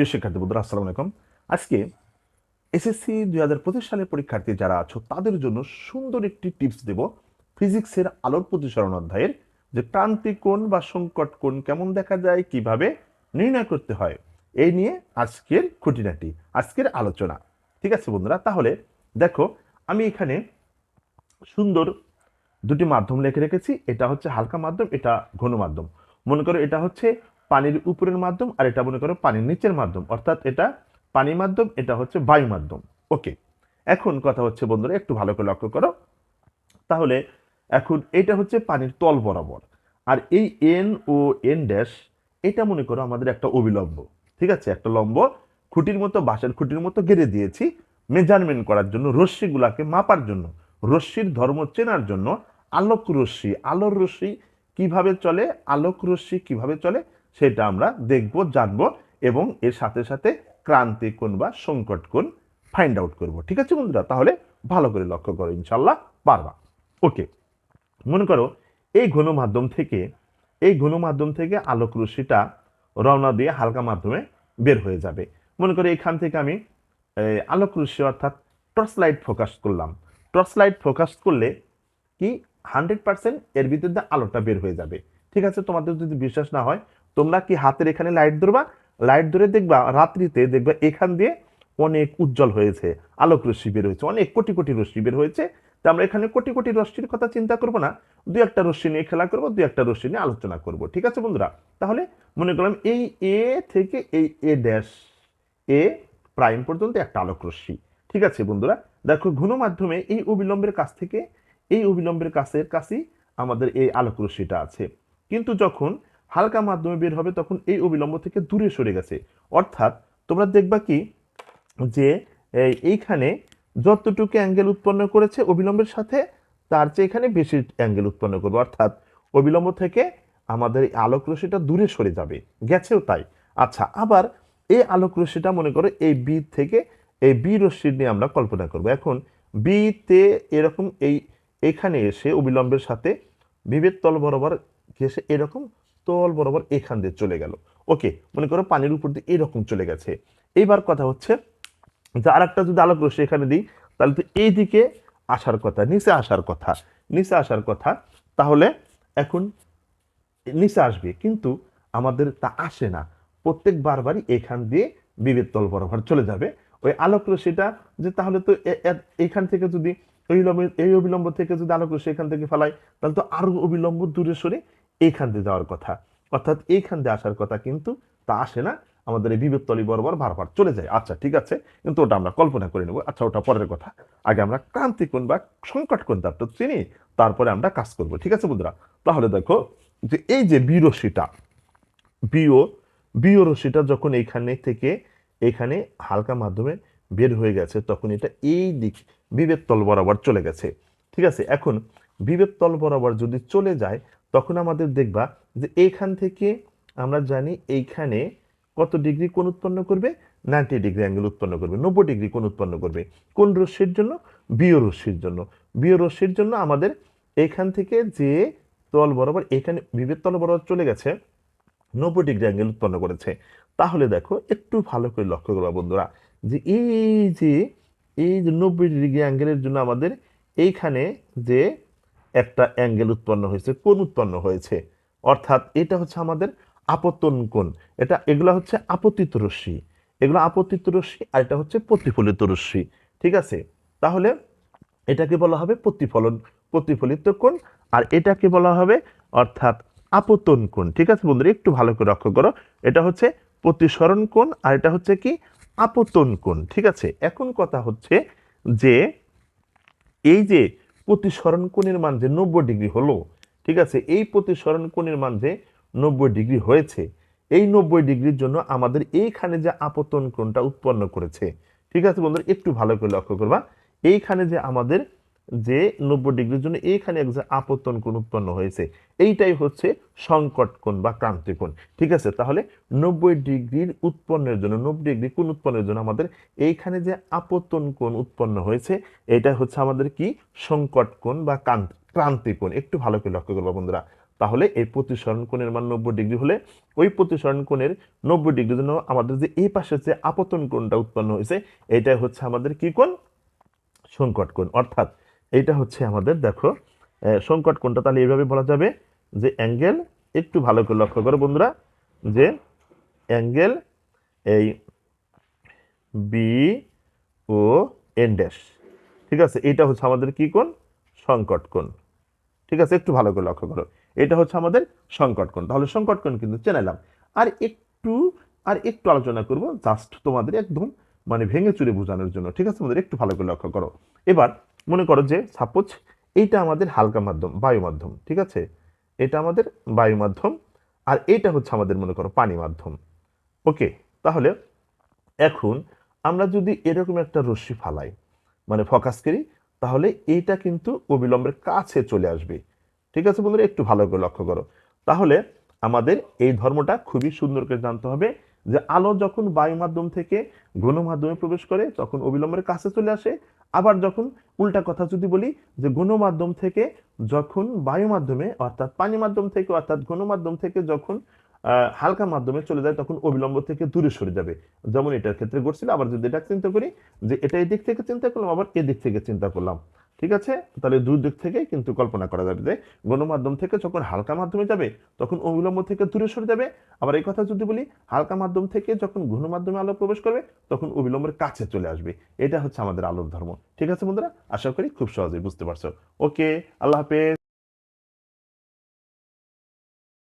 প্রিয় শিক্ষার্থী বন্ধুরা, আসসালামু আলাইকুম। আজকে এসএসসি দুই হাজার পঁচিশ সালের পরীক্ষার্থী যারা আছো, তাদের জন্য সুন্দর একটি টিপস দেব। ফিজিক্সের আলোর প্রতিসরণ অধ্যায়ের যে ক্রান্তি কোণ বা সংকট কোণ কেমন দেখা যায়, কীভাবে নির্ণয় করতে হয় এই নিয়ে আজকের খুঁটিনাটি, আজকের আলোচনা। ঠিক আছে বন্ধুরা, তাহলে দেখো, আমি এখানে সুন্দর দুটি মাধ্যম লিখে রেখেছি। এটা হচ্ছে হালকা মাধ্যম, এটা ঘন মাধ্যম। মনে করো এটা হচ্ছে পানির উপরের মাধ্যম আর এটা মনে করো পানির নিচের মাধ্যম। অর্থাৎ এটা পানি মাধ্যম, এটা হচ্ছে বায়ু মাধ্যম। ওকে, এখন কথা হচ্ছে বন্ধুরা, একটু ভালো করে লক্ষ্য করো। তাহলে এখন এটা হচ্ছে পানির তল বরাবর। আর এই এন ও এন ড্যাশ এটা মনে করো আমাদের একটা অবিলম্ব। ঠিক আছে? একটা লম্ব খুঁটির মতো, বাঁশের খুঁটির মতো গেড়ে দিয়েছি মেজারমেন্ট করার জন্য, রশ্মিগুলাকে মাপার জন্য, রশ্মির ধর্ম চেনার জন্য, আলোক রশ্মি, আলোর রশ্মি কীভাবে চলে, আলোক রশ্মি কীভাবে চলে সেটা আমরা দেখব, জানব এবং এর সাথে সাথে ক্রান্তি কোণ বা সংকট কোণ ফাইন্ড আউট করব। ঠিক আছে বন্ধুরা? তাহলে ভালো করে লক্ষ্য করো ইনশাল্লাহ পারবা ওকে মনে করো এই ঘন মাধ্যম থেকে, এই ঘন মাধ্যম থেকে আলোক রশ্মিটা রওনা দিয়ে হালকা মাধ্যমে বের হয়ে যাবে। মনে করো এখান থেকে আমি আলোক রশ্মি অর্থাৎ টর্চ লাইট ফোকাস করলাম। টর্চ লাইট ফোকাস করলে কি হান্ড্রেড পার্সেন্ট এর ভিতর দিয়ে আলোটা বের হয়ে যাবে। ঠিক আছে? তোমাদের যদি বিশ্বাস না হয় তোমরা কি হাতের এখানে লাইট ধরবা? লাইট ধরে দেখবা, রাত্রিতে দেখবা এখান দিয়ে অনেক উজ্জ্বল হয়েছে, আলোক রশ্মি বের হয়েছে, অনেক কোটি কোটি রশ্মি বের হয়েছে। তা আমরা এখানে কোটি কোটি রশ্মির কথা চিন্তা করব না, দু একটা রশ্মি নিয়ে খেলা করব, দু একটা রশ্মি নিয়ে আলোচনা করব, ঠিক আছে বন্ধুরা? তাহলে মনে করলাম এই এ থেকে এই এ ড্যাশ এ প্রাইম পর্যন্ত একটা আলোক রশ্মি, ঠিক আছে বন্ধুরা? দেখো ঘন মাধ্যমে এই অবিলম্বের কাছ থেকে, এই অবিলম্বের কাছের কাছেই আমাদের এই আলোক রশ্মিটা আছে। কিন্তু যখন হালকা মাধ্যমে বের হবে, তখন এই অবিলম্ব থেকে দূরে সরে গেছে। অর্থাৎ তোমরা দেখবা কি? যে এইখানে যতটুকু অ্যাঙ্গেল উৎপন্ন করেছে অবিলম্বের সাথে, তার চেয়ে এখানে বেশি অ্যাঙ্গেল উৎপন্ন করবে। অর্থাৎ অবিলম্ব থেকে আমাদের এই আলোক রশ্মিটা দূরে সরে যাবে। গেছেও তাই। আচ্ছা আবার এই আলোক রশ্মিটা মনে করো এই বি থেকে এই বি রশ্মি নিয়ে আমরা কল্পনা করব। এখন বিতে এরকম এই, এখানে এসে অবিলম্বের সাথে বিভেদ তল বরাবর ঘেসে এরকম তল বরাবর এখান দিয়ে চলে গেল। ওকে, মনে করো পানির উপর দিয়ে এরকম চলে গেছে। এইবার কথা হচ্ছে, যে আর একটা যদি আলোক রশ্মি এখানে দিই, তাহলে তো এই দিকে আসার কথা, নিচে আসার কথা। নিচে আসার কথা, তাহলে এখন নিচে আসবে। কিন্তু আমাদের তা আসে না। প্রত্যেক বারবারই এখান দিয়ে বিবেদ তল বরাবর চলে যাবে। ওই আলোক রশ্মিটা, যে তাহলে তো এ- এ- এইখান থেকে যদি এই অবিলম্ব থেকে যদি আলোক রশ্মি এখান থেকে ফেলাই তাহলে তো আরও অবিলম্ব দূরে সরে এইখান দিয়ে যাওয়ার কথা। অর্থাৎ এইখান দিয়ে আসার কথা কিন্তু তা আসে না। আমাদের এই বিবেদ তলি বরাবর বারবার চলে যায়। আচ্ছা ঠিক আছে। কিন্তু ওটা আমরা কল্পনা করে নেব। আচ্ছা ওটা পরের কথা। আগে আমরা ক্রান্তি কোণ বা সংকট কোণ তারটা চিনি। তারপরে আমরা কাজ করব। ঠিক আছে বন্ধুরা? তাহলে দেখো যে এই যে বিরশ্মিটা বিও বিও রশ্মিটা যখন এইখানে থেকে এখানে হালকা মাধ্যমে বের হয়ে গেছে, তখন এটা এই দিক বিবেক তল বরাবর চলে গেছে। ঠিক আছে? এখন বিবেক তল বরাবর যদি চলে যায় তখন আমাদের দেখবা যে এইখান থেকে আমরা জানি এইখানে কত ডিগ্রি কোণ উৎপন্ন করবে? নাইনটি ডিগ্রি অ্যাঙ্গেল উৎপন্ন করবে। নব্বই ডিগ্রি কোণ উৎপন্ন করবে। কোন রশ্মির জন্য? বিয় রশ্মির জন্য। বিয় রশ্মির জন্য আমাদের এইখান থেকে যে তল বরাবর, এখানে বিবেক তল বরাবর চলে গেছে, নব্বই ডিগ্রি অ্যাঙ্গেল উৎপন্ন করেছে। তাহলে দেখো একটু ভালো করে লক্ষ্য করবা বন্ধুরা, যে এই যে এই যে নব্বই ডিগ্রি অ্যাঙ্গেলের জন্য আমাদের এইখানে যে একটা অ্যাঙ্গেল উৎপন্ন হয়েছে, কোণ উৎপন্ন হয়েছে। অর্থাৎ এটা হচ্ছে আমাদের আপত্তন কোণ। এটা, এগুলো হচ্ছে আপতিত রশ্মি। এগুলো আপতিত রশ্মি আর এটা হচ্ছে প্রতিফলিত রশ্মি। ঠিক আছে? তাহলে এটাকে বলা হবে প্রতিফলন, প্রতিফলিত কোণ আর এটাকে বলা হবে অর্থাৎ আপতন কোণ। ঠিক আছে বন্ধুরা? একটু ভালো করে লক্ষ্য করো। এটা হচ্ছে প্রতিসরণ কোণ আর এটা হচ্ছে কি? আপতন কোণ। ঠিক আছে? এখন কথা হচ্ছে যে, এই যে প্রতিসরণ কোণের মান যে নব্বই ডিগ্রি হলো, ঠিক আছে? এই প্রতিসরণ কোণের মান যে নব্বই ডিগ্রি হয়েছে, এই নব্বই ডিগ্রির জন্য আমাদের এইখানে যে আপতন কোণটা উৎপন্ন করেছে, ঠিক আছে বন্ধুরা? একটু ভালো করে লক্ষ্য করবা। এইখানে যে আমাদের যে নব্বই ডিগ্রির জন্য এইখানে এক যে আপতন কোণ উৎপন্ন হয়েছে, এইটাই হচ্ছে সংকট কোণ বা ক্রান্তি কোণ। ঠিক আছে? তাহলে নব্বই ডিগ্রির উৎপন্নের জন্য, নব্বই ডিগ্রি কোণ উৎপন্নের জন্য আমাদের এইখানে যে আপতন কোণ উৎপন্ন হয়েছে এটা হচ্ছে আমাদের কি? সংকট কোণ বা ক্রান্তি কোণ। একটু ভালো করে লক্ষ্য করব বন্ধুরা। তাহলে এই প্রতিসরণ কোণের মান নব্বই ডিগ্রি হলে ওই প্রতিসরণ কোণের নব্বই ডিগ্রির জন্য আমাদের যে এই পাশে যে আপতন কোণটা উৎপন্ন হয়েছে এটাই হচ্ছে আমাদের কি কোণ? সংকট কোণ। অর্থাৎ এইটা হচ্ছে আমাদের, দেখো সংকট কোনটা? তাহলে এইভাবে বলা যাবে যে অ্যাঙ্গেল একটু ভালো করে লক্ষ্য করো বন্ধুরা, যে অ্যাঙ্গেল এই বি ও এন ড্যাশ ঠিক আছে? এটা হচ্ছে আমাদের কি কোণ? সংকট কোণ, ঠিক আছে? একটু ভালো করে লক্ষ্য করো। এটা হচ্ছে আমাদের সংকট কোণ। তাহলে সংকট কোণ কিন্তু চেনাইলাম আর একটু আর একটু আলোচনা করব জাস্ট তোমাদের একদম মানে ভেঙে চুরে বোঝানোর জন্য, ঠিক আছে আমাদের একটু ভালো করে লক্ষ্য করো। এবার মনে করো যে সাপোজ এইটা আমাদের হালকা মাধ্যম, বায়ু মাধ্যম, ঠিক আছে? এটা আমাদের বায়ু মাধ্যম আর এটা হচ্ছে আমাদের মনে করো পানি মাধ্যম। ওকে, তাহলে এখন আমরা যদি এরকম একটা রশ্মি ফালাই মানে ফোকাস করি, তাহলে এইটা কিন্তু অবিলম্বের কাছে চলে আসবে। ঠিক আছে বন্ধুরা? একটু ভালো করে লক্ষ্য করো। তাহলে আমাদের এই ধর্মটা খুবই সুন্দর করে জানতে হবে যে, আলো যখন বায়ু মাধ্যম থেকে ঘন মাধ্যমে প্রবেশ করে, তখন অবিলম্বের কাছে চলে আসে আবার যখন উল্টা কথা যদি বলি যে গণমাধ্যম মাধ্যম থেকে যখন বায়ু মাধ্যমে অর্থাৎ পানি মাধ্যম থেকে অর্থাৎ গণমাধ্যম মাধ্যম থেকে যখন হালকা মাধ্যমে চলে যায়, তখন অবিলম্ব থেকে দূরে সরে যাবে। যেমন এটার ক্ষেত্রে ঘটছিল, আবার যদি এটা চিন্তা করি যে এটা এই দিক থেকে চিন্তা করলাম, আবার এদিক থেকে চিন্তা করলাম। ঠিক আছে? তাহলে দুই দিক থেকেই কিন্তু কল্পনা করা যাবে যে গণমাধ্যম থেকে যখন হালকা মাধ্যমে যাবে, তখন অবিলম্ব থেকে দূরে সরে যাবে। আবার এই কথা যদি বলি, হালকা মাধ্যম থেকে যখন ঘন মাধ্যমে আলো প্রবেশ করবে, তখন অবিলম্বের কাছে চলে আসবে। এটা হচ্ছে আমাদের আলোর ধর্ম। ঠিক আছে বন্ধুরা? আশা করি খুব সহজেই বুঝতে পারছ। ওকে, আল্লাহ হাফেজ।